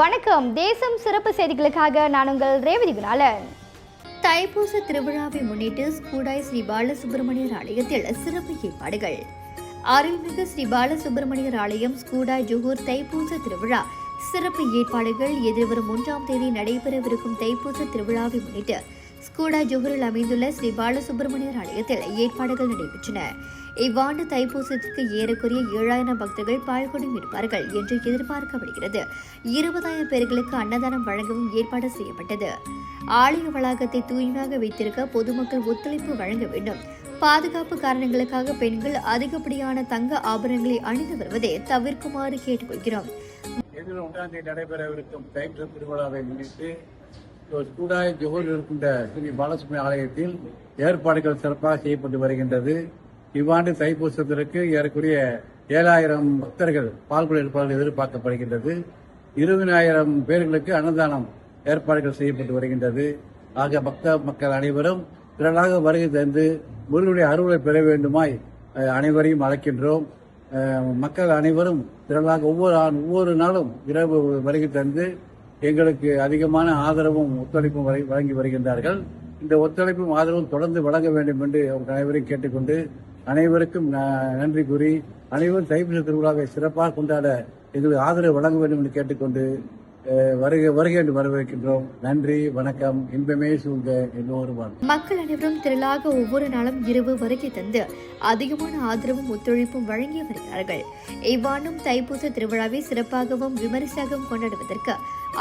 வணக்கம். தேசம் சிறப்பு செய்திகளுக்காக நான் உங்கள் ரேவதி குணாலன். தைப்பூச திருவிழாவை முன்னிட்டு ஸ்கூடாய் ஸ்ரீ பாலசுப்பிரமணியர் ஆலயத்தில் சிறப்பு ஏற்பாடுகள். அருள்மிகு ஸ்ரீ பாலசுப்பிரமணியர் ஆலயம் ஸ்கூடாய் ஜுகூர் தைப்பூச திருவிழா. சிறப்பு ஏற்பாடுகள் எதிர்வரும் மூன்றாம் தேதி நடைபெறவிருக்கும் தைப்பூச திருவிழாவை முன்னிட்டு ஸ்கூடா ஜோஹரில் அமைந்துள்ள ஸ்ரீ பாலசுப்பிரமணியர் ஆலயத்தில் ஏற்பாடுகள் நடைபெற்றன. இவ்வாண்டு தைப்பூசத்திற்கு ஏறக்குறைய ஏழாயிரம் பக்தர்கள் பால்குடம் இருப்பார்கள் என்று எதிர்பார்க்கப்படுகிறது. இருபதாயிரம் பேர்களுக்கு அன்னதானம் வழங்கவும் ஏற்பாடு செய்யப்பட்டது. ஆலய வளாகத்தை தூய்மையாக வைத்திருக்க பொதுமக்கள் ஒத்துழைப்பு வழங்க வேண்டும். பாதுகாப்பு காரணங்களுக்காக பெண்கள் அதிகப்படியான தங்க ஆபரணங்களை அணிந்து வருவதை தவிர்க்குமாறு கேட்டுக்கொள்கிறோம். எதிர்வரும் ஒன்றாம் தேதி நடைபெறவிருக்கும் தைப்பூச திருவிழாவை முன்னிட்டு இருக்கின்ற ஸ்ரீ பாலசுமி ஆலயத்தில் ஏற்பாடுகள் சிறப்பாக செய்யப்பட்டு வருகின்றது. இவ்வாண்டு தைப்பூசத்திற்கு ஏறக்குறைய ஏழாயிரம் பக்தர்கள் பால்குட இருப்பார்கள் எதிர்பார்க்கப்படுகின்றது. இருபதாயிரம் பேர்களுக்கு அன்னதானம் ஏற்பாடுகள் செய்யப்பட்டு வருகின்றது. ஆக பக்த மக்கள் அனைவரும் திரளாக வருகை தந்து முருகனுடைய அருளை பெற வேண்டுமாய் அனைவரையும் அழைக்கின்றோம். மக்கள் அனைவரும் திரளாக ஒவ்வொரு ஒவ்வொரு நாளும் இரவு வருகை தந்து எங்களுக்கு அதிகமான ஆதரவும் ஒத்துழைப்பும் வழங்கி வருகின்றார்கள். இந்த ஒத்துழைப்பும் ஆதரவும் தொடர்ந்து வழங்க வேண்டும் என்று அவங்க அனைவரையும் கேட்டுக்கொண்டு அனைவருக்கும் ந- நன்றி கூறி அனைவரும் தைப்பூச திருவிழாவை சிறப்பாக கொண்டாட எங்களுக்கு ஆதரவு வழங்க வேண்டும் என்று கேட்டுக்கொண்டு வருக வருக என்று வரவேற்கின்றோம். நன்றி வணக்கம். இன்பமே சூழ்ந்த எல்லோரும் மக்கள் அனைவரும் திரளாக ஒவ்வொரு நாளும் இரவு வருகை தந்து அதிகமான ஆதரவும் ஒத்துழைப்பும் வழங்கி வருகிறார்கள். இவ்வாண்டும் தைப்பூச திருவிழாவை சிறப்பாகவும் விமரிசையாகவும் கொண்டாடுவதற்கு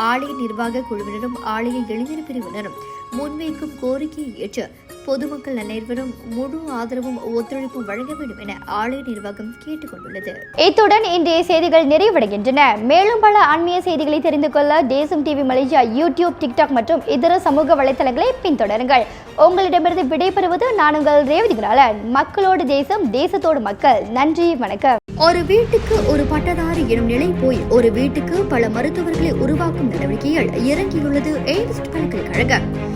ஆலய நிர்வாக குழுவினரும் ஆலய இளைஞர் பிரிவினரும் முன்வைக்கும் கோரிக்கையை ஏற்று பொதுமக்கள் அனைவரும் முழு ஆதரவும் ஒத்துழைப்பும் வழங்க வேண்டும் என ஆலய நிர்வாகம் கேட்டுக் கொண்டுள்ளது இத்துடன் இன்றைய செய்திகள் நிறைவடைகின்றன. மேலும் பல ஆன்மீக செய்திகளை தெரிந்து கொள்ள தேசம் டிவி மலேசியா யூடியூப் டிக்டாக் மற்றும் இதர சமூக வலைத்தளங்களை பின்தொடருங்கள். உங்களிடமிருந்து விடைபெறுவது நான் உங்கள் ரேவதி குணாலன். மக்களோடு தேசம் தேசத்தோடு மக்கள். நன்றி வணக்கம். ஒரு வீட்டுக்கு ஒரு பட்டதாரி எனும் நிலை போய் ஒரு வீட்டுக்கு பல மருத்துவர்களை உருவாக்கும் நடவடிக்கையில் இறங்கியுள்ளது. எய்ம்ஸ் பல்கலைக்கழகம்.